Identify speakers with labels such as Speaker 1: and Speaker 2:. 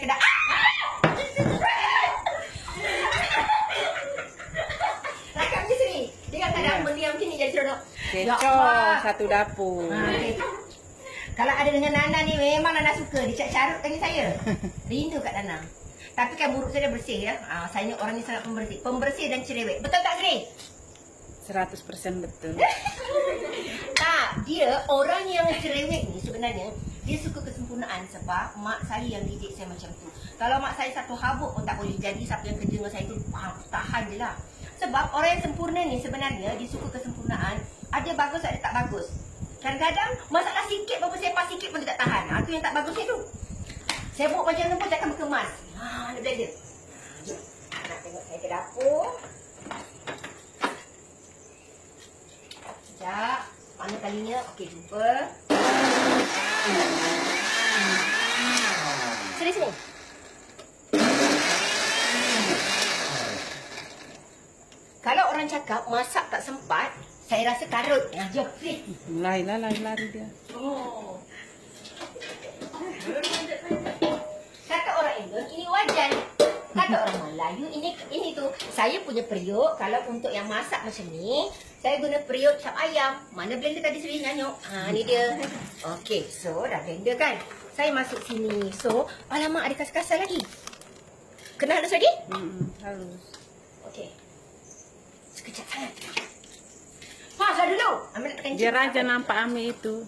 Speaker 1: kedai. Sini. Dengan keadaan ni jadi seronok. Ya
Speaker 2: Kecoh satu dapur.
Speaker 1: Ha. Kalau ada dengan Nana ni memang Nana suka dia carut dengan saya. Rindu kat Nana. Tapi kan buruk saya dah bersih ya. Ha, saya orang ni sangat pembersih. Pembersih dan cerewet. Betul tak Sri?
Speaker 2: 100% betul.
Speaker 1: Tak, dia orang yang cerewet ni sebenarnya dia suka kesempurnaan sebab mak saya yang didik saya macam tu. Kalau mak saya satu habuk pun tak boleh jadi siapa yang kerja dengan saya tu ah, tahan je lah. Sebab orang yang sempurna ni sebenarnya dia suka kesempurnaan. Ada bagus ada tak bagus. Kadang-kadang masalah sikit berapa sepas sikit pun dia tak tahan. Ha, tu yang tak bagus tu. Saya buat macam mana pun takkan berkemas. Ha, dia belajar. Jom. Nak tengok saya ke dapur. Sekejap. Mana kalinya? Okey, jumpa. Kalau orang cakap masak tak sempat, saya rasa karut. Ya, jom. Sini.
Speaker 2: Lari lah, lari lari dia.
Speaker 1: Oh. Kata orang Indon, ini wajan. Kata orang Melayu, ini ini tu. Saya punya periuk, kalau untuk yang masak macam ni, saya guna periuk cap ayam. Mana blender tadi Sri nyanyuk? Ha, ni dia. Okey, so dah blender kan? Saya masuk sini. So, alamak ada kasar-kasar lagi. Kenal dah lagi?
Speaker 2: Hmm, halus.
Speaker 1: Okey. Sekejap sangat. Ha, saya dulu. Ambil tekan
Speaker 2: aja nampak Ami itu.